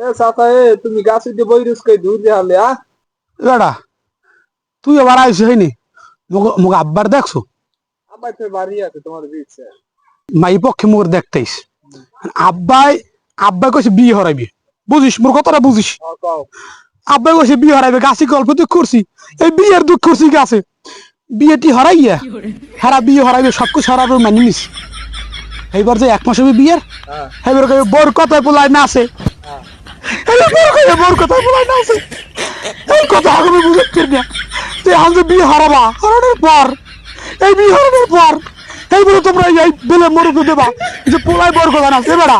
এ চাচা এ তুমি গাছ উঠে বই রুস্কাই দূর দেখালে আ? এডা তুই এবার আইসি হয়নি মোক আব্বার দেখছ? আমার তো বাড়ি আছে তোমার দিচ্ছে মাই পক্ষে মোর দেখতেইস। আব্বাই আব্বাই কইছে বিয়ে হরাইবি। বুঝিস মোর কথাটা বুঝিস? কও। আব্বাই কইছে বিয়ে হরাইবে গাছি গল্প দুঃখ করছি? এই বিয়ের দুঃখ করছি গাছে। বিয়েটি হরাইয়া হারা বিয়ে হরাইবে সব কিছু হরাবে মানি নিস এইবার যে এক মাস হবে বিয়ের হ্যাঁ। এবার বোর কথায় পোলায় না আছে। হ্যাঁ বোর কথায় পোলায় না আছে এই কথা আগে বুঝতে না। তুই আজ বিয়ে হারাবা, হারানোর পর, এই বিয়ে হারানোর পর, এই বলে তোমরা এই বেলে মরুক দেবা। যে পোলায় বোর কথা না আছে বেড়া।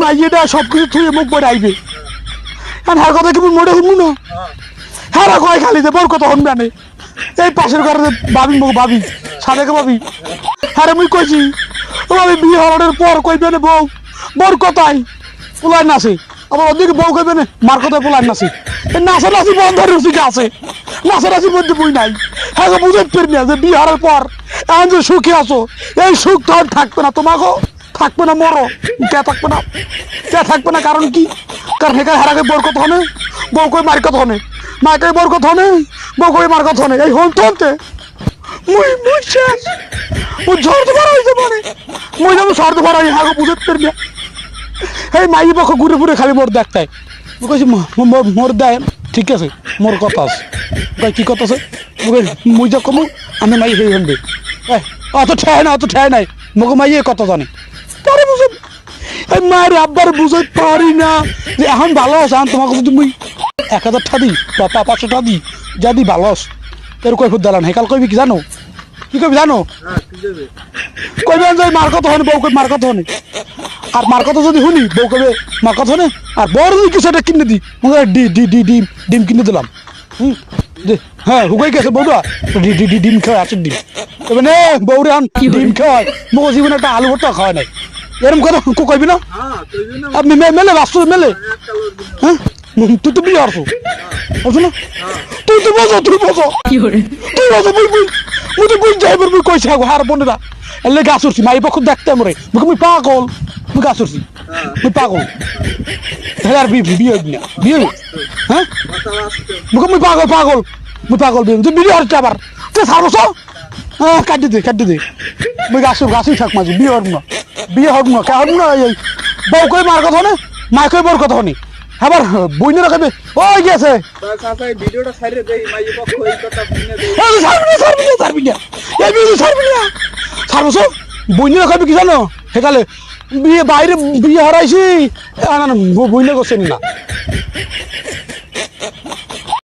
মাইয়েটা সব কিছু থুয়ে মুখ পড়ে আইবে। আর হার কথা কি মোড়ে শুনব না? হ্যাঁ রা কয় খালি যে বোর কথা শুনবে না এই পাশের ঘরে ভাবি, মুখ ভাবি সাদেকে ভাবি। হ্যাঁ মুই কইছি, ও আমি বিয়ে হরানোর পর কইবে বউ। বোর কথাই। পোলাই নাচে। আবার ওদিকে বউ কইবে মার পোলাই নাচে এই নাচা নাচি বন্ধ রুচি আছে নাচা নাচি মধ্যে বই নাই। হ্যাঁ গো বুঝতে না, যে বিয়ে হওয়ার পর এখন যে সুখে আছো, এই সুখ তো আর থাকবে না। তোমাকে থাকবে না, মরো। কে থাকবে না? কে থাকবে না? কারণ কি? কারণ এখানে হারাকে বোর কথা হনে? বউ কই মার কথা হনে? মাকে বোর কথা হনে? বউ কই মার কথা হনে? এই হন তো মুই মুই শেষ মুই ঝড় তো বড় হইছে মানে। মুই যাব সর তো বড় হই হাগো বুঝতে পারি না। এই মাই পক্ষ ঘুরে ঘুরে খালি মোর দেখতাই। মুই কইছি মোর দেয় ঠিক আছে মোর কথা আছে। কই কি কথা আছে? মুই যা কমু আমি মাই হই হনবে এই, অত ঠেয় না অত ঠেয় নাই মোক মাই এ কথা জানে। তারে বুঝে এই মায়ের আব্বার বুঝে পারি না যে এখন ভালো আছে এখন তোমাকে যদি মুই এক হাজার টা দিই বা পা- পাঁচশো টা দিই যা দিই ভালো আছে। তোর কই ফুট দালান হেকাল কইবি কি জানো? কি কইবি জানো? হ্যাঁ কি দেবে কইবেন যে মার কথা হনে বউ কই মার কথা হনে। আর মার কথা যদি শুনি বউ কইবে মার কথা হনে আর বড় যদি কিছু একটা কিনে দিই মনে ডি ডি ডি ডিম ডিম কিনে দিলাম। হুম? হ্যাঁ হুকাই গেছে বউটা ডি ডি ডি ডিম খাওয়া আছে ডিম। কইবে নে বউরে আন ডিম খাওয়ায় মগো জীবনে একটা আলু ভর্তা খাওয়ায় নাই। এরকম কথা কো কইবি না? হ্যাঁ কইবি না। আপনি মেলে বাস্তব মেলে। কালোর দিন হ্যাঁ? তুই তো বিয়ে আসো না? তুই তো বোঝো তুই বোঝো। তুই বোঝো মুই মুই মুই তো বুঝ যাইবার মুই কইছি আগো হার বোনেরা। এলে গাছ উঠছি মাই পক্ষ দেখতে মরে। মুই পাগল। মুই গাছ উঠছি মুই পাগল তাহলে আর বিয়ে হইবি না বিয়ে হইবি? হ্যাঁ আসছে মুই পাগল পাগল মুই পাগল বিয়ে তুই বিয়ে হচ্ছে আবার তুই সারবছ হ্যাঁ কাটি দে কাটি দে মুই গাছ গাছই থাক মাঝে বিয়ে হব না বিয়ে হব না কে হব না এই বউ কই মার কথা নে মাই কই বউর কথা নি আবার বইনেরা কইবে ওই গেছে ভিডিওটা ছাইরে দেই মাই পক্ষ এই কথা বুঝনে দেই না না না এই না কইবে কি জানো সেকালে বিয়ে বাইরে বিয়ে হারাইছি। বুঝলে করছেন না